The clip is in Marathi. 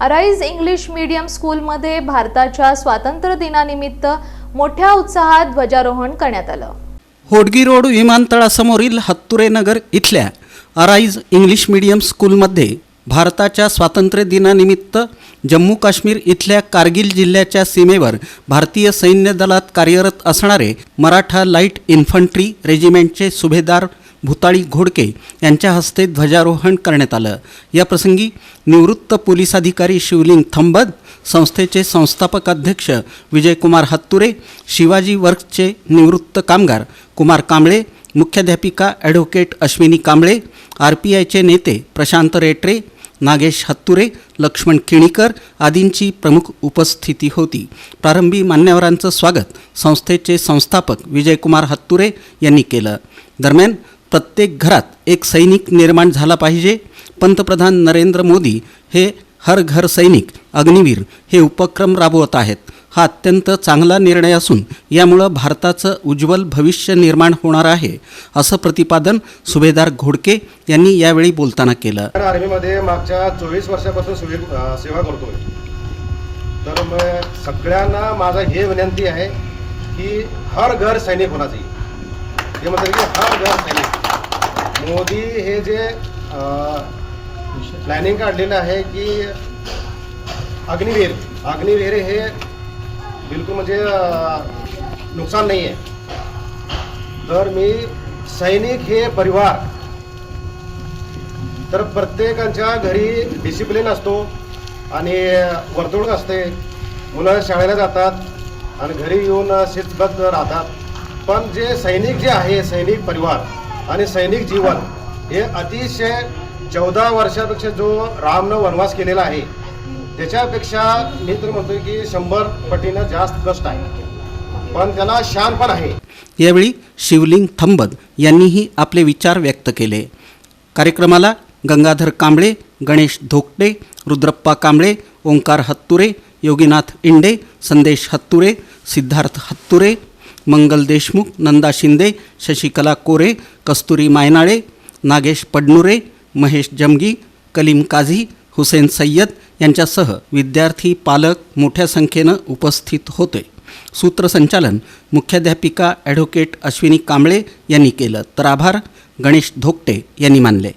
अराईज इंग्लिश मीडियम स्कूलमध्ये भारताच्या स्वातंत्र्य दिनानिमित्त मोठ्या उत्साहात ध्वजारोहण करण्यात आलं. होडगी रोड विमानतळासमोरील हत्तुरे नगर इथल्या अराईज इंग्लिश मीडियम स्कूलमध्ये भारताच्या स्वातंत्र्य दिनानिमित्त जम्मू काश्मीर इथल्या कारगिल जिल्ह्याच्या सीमेवर भारतीय सैन्य दलात कार्यरत असणारे मराठा लाइट इन्फंट्री रेजिमेंटचे सुभेदार भूताळी घोडके यांच्या हस्ते ध्वजारोहण करण्यात आलं. या प्रसंगी निवृत्त पोलीस अधिकारी शिवलिंग थंबद संस्थेचे संस्थापक अध्यक्ष विजयकुमार हत्तुरे शिवाजी वर्क्सचे निवृत्त कामगार कुमार कांबळे मुख्याध्यापिका advocate Ashwini Kamble R P आयचे नेते प्रशांत रेटरे नागेश हत्तुरे लक्ष्मण किणीकर आदींची प्रमुख उपस्थिती होती. प्रारंभी मान्यवरांचं स्वागत संस्थेचे संस्थापक विजयकुमार हत्तुरे यांनी केलं. दरम्यान प्रत्येक घरात एक सैनिक निर्माण झाला पाहिजे. पंतप्रधान नरेंद्र मोदी हे हर घर सैनिक अग्निवीर हे उपक्रम राबवत आहेत. हा अत्यंत चांगला निर्णय असून यामुळं भारताचं उज्ज्वल भविष्य निर्माण होणार आहे असं प्रतिपादन सुभेदार घोडके यांनी यावेळी बोलताना केलं. आर्मीमध्ये मागच्या चोवीस वर्षापासून सेवा करतो तर सगळ्यांना माझा हे विनंती आहे की हर घर सैनिक होणार हे म्हणतात की हर घर सैनिक. मोदी हे जे प्लॅनिंग काढलेलं आहे की अग्निवीर अग्निवीर हे बिलकुल म्हणजे नुकसान नाही आहे. तर मी सैनिक हे परिवार तर प्रत्येकाच्या घरी डिसिप्लिन असतो आणि वर्तुळूक असते. मुलं शाळेला जातात आणि घरी येऊन शिस्तबद्ध राहतात. पण जे सैनिक जे आहे सैनिक परिवार आणि सैनिक जीवन हे अतिशय चौदा वर्षापेक्षा जो रामनं वनवास केलेला आहे त्याच्यापेक्षा मी तर म्हणतोय की शंभर पटीनं जास्त कष्ट आहे. पण त्याला शान पण आहे. यावेळी शिवलिंग थंबद यांनीही आपले विचार व्यक्त केले. कार्यक्रमाला गंगाधर कांबळे गणेश धोकटे रुद्रप्पा कांबळे ओंकार हत्तुरे योगीनाथ इंडे संदेश हत्तुरे सिद्धार्थ हत्तुरे मंगल देशमुख नंदा शिंदे शशिकला कोरे कस्तुरी मायनाळे नागेश पडनुरे महेश जमगी कलीम काझी हुसेन सय्यद यांच्यासह विद्यार्थी पालक मोठ्या संख्येनं उपस्थित होते. सूत्रसंचालन मुख्याध्यापिका ॲडव्होकेट अश्विनी कांबळे यांनी केलं तर आभार. गणेश धोकटे यांनी मानले.